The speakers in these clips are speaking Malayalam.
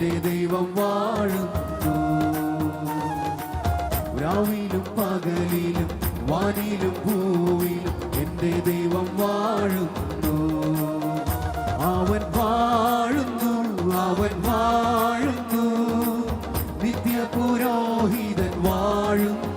എന്റെ ദൈവം വാഴുന്നു. രാവിലും പകലിലും വാനിലും ഭൂവിലും എന്റെ ദൈവം വാഴുന്നു. അവൻ വാഴുന്നു അവൻ വാഴുന്നു. നിത്യ പുരോഹിതൻ വാഴുന്നു.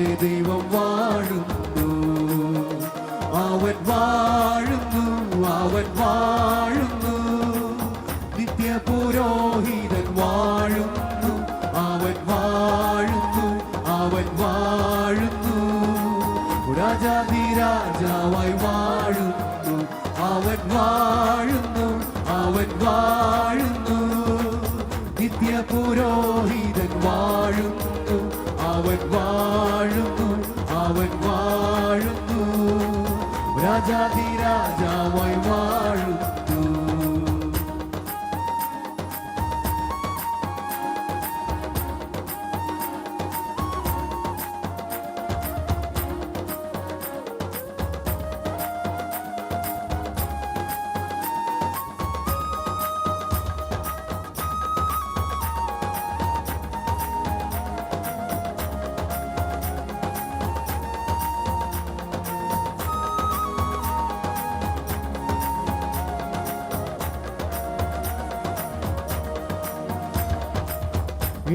മനസ്സിനുള്ളിലും ദൈവം വാഴുന്നു? അവൻ വാഴുന്നു അവൻ വാഴുന്നു. നിത്യ പുരോഹിതൻ വാഴുന്നു. അവൻ വാഴുന്നു അവൻ വാഴുന്നു. രാജാതി രാജാവായി വാഴുന്നു. അവൻ വാഴുന്നു അവൻ വാഴുന്നു. നിത്യ പുരോഹിതൻ വാഴുന്നു. അവൻ വാഴുന്നു അവൻ വാഴുന്നു. രാജാതി രാജാവായി വാഴുന്നു.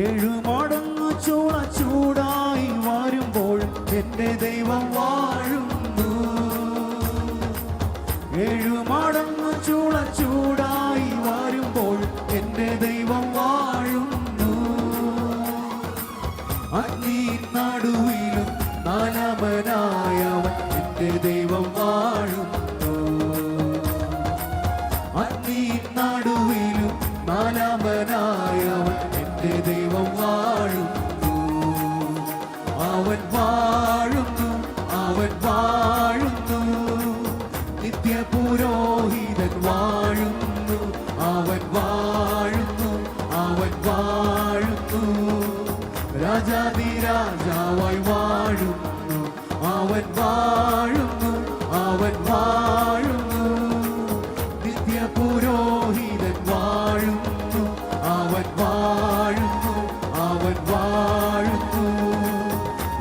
ഏഴുമടങ്ങു ചൂട ചൂടായി വരുമ്പോൾ എന്റെ ദൈവം വാഴുന്നു. ഏഴുമടങ്ങു ചൂട ചൂടായി വരുമ്പോൾ എന്റെ ദൈവം വാഴുന്നു. അഗ്നി നടുവിലും നാലാമനായവൻ എന്റെ ദൈവം വാഴുന്നു. അവൻ വാഴുന്നു അവൻ വാഴുന്നു. നിത്യ പുരോഹിതൻ വാഴുന്നു. അവൻ വാഴുന്നു അവൻ വാഴുന്നു.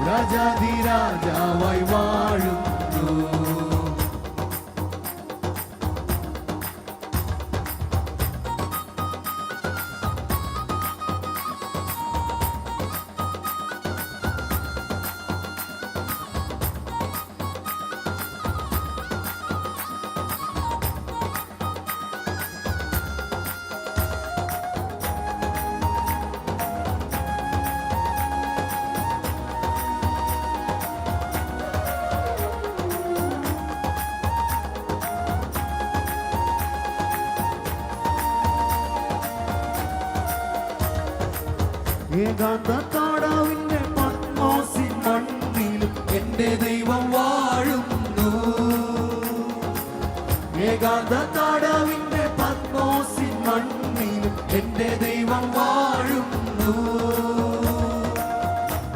രാജാതി രാജാവായി വാഴുന്നു. പത്മോസി മണ്ണിലും ദൈവം വാഴുന്നു. പത്മോസി മണ്ണിലും ദൈവം വാഴുന്നു.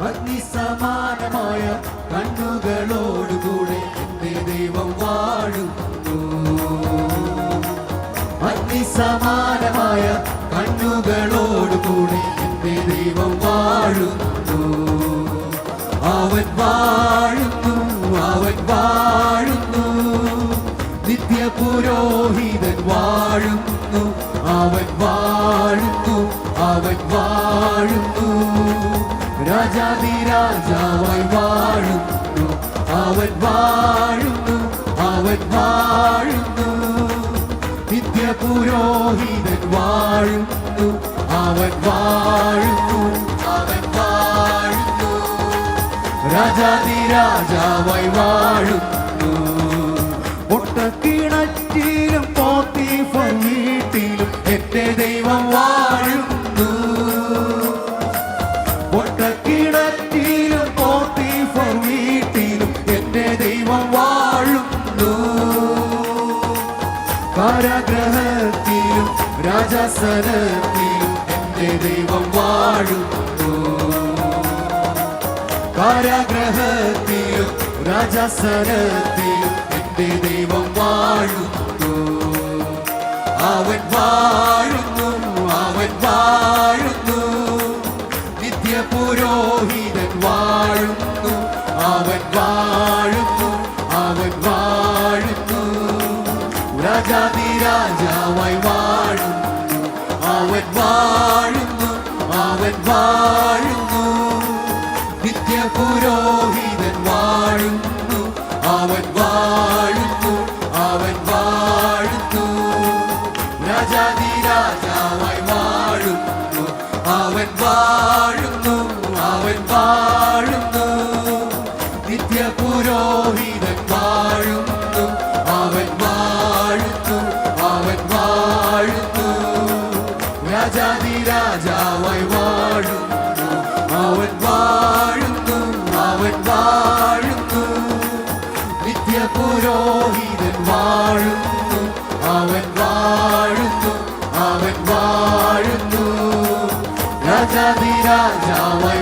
അഗ്നിസമാനമായ കണ്ണുകളോടുകൂടെ ദൈവം വാഴുന്നു. എന്റെ ദൈവം വാഴുന്നു. അവൻ വാഴുന്നു അവൻ വാഴുന്നു. നിത്യ പുരോഹിതൻ വാഴുന്നു. അവൻ വാഴുന്നു അവൻ വാഴുന്നു. രാജാതി രാജാവായി വാഴുന്നു. അവൻ വാഴുന്നു അവൻ വാഴുന്നു. നിത്യപുരോഹിതൻ വാഴുന്നു. അവൻ വാഴുന്നു അവൻ വാഴുന്നു. രാജാതി രാജാവായി വാഴുന്നു. ഒട്ടക്കിണറ്റിലും പോത്തിഫർ വീട്ടിലും എന്റെ ദൈവം വാഴുന്നു. ഒട്ടക്കിണറ്റിലും പോത്തിഫർ വീട്ടിലും എന്റെ ദൈവം വാഴുന്നു. കാരാഗ്രഹത്തിലും രാജാസനത്തിലും എന്റെ ദൈവം വാഴുന്നു. കാരാഗ്രഹത്തിലും രാജാസനത്തിലും എന്റെ ദൈവം വാഴുന്നു. അവൻ വാഴുന്നു അവൻ വാഴുന്നു. നിത്യപുരോഹിതൻ വാഴുന്നു അവൻ വാഴുന്നു അവൻ വാഴുന്നു. രാജാതി രാജാവായി വാഴുന്നു അവൻ വാഴുന്നു. നിത്യ പുരോഹിതൻ വാഴുന്നു അവൻ വാഴുന്നു അവൻ വാഴുന്നു. രാജാതി രാജാവായി വാഴുന്നു അവൻ വാഴുന്നു അവൻ വാഴുന്നു. നിത്യ പുരോഹിതൻ വാഴുന്നു അവൻ വാഴുന്നു. രാജാവായി വാഴുന്നു. അവൻ വാഴുന്നു അവൻ വാഴുന്നു. നിത്യ പുരോഹിതൻ വാഴുന്നു. അവൻ വാഴുന്നു അവൻ വാഴുന്നു. രാജാതി രാജാവായി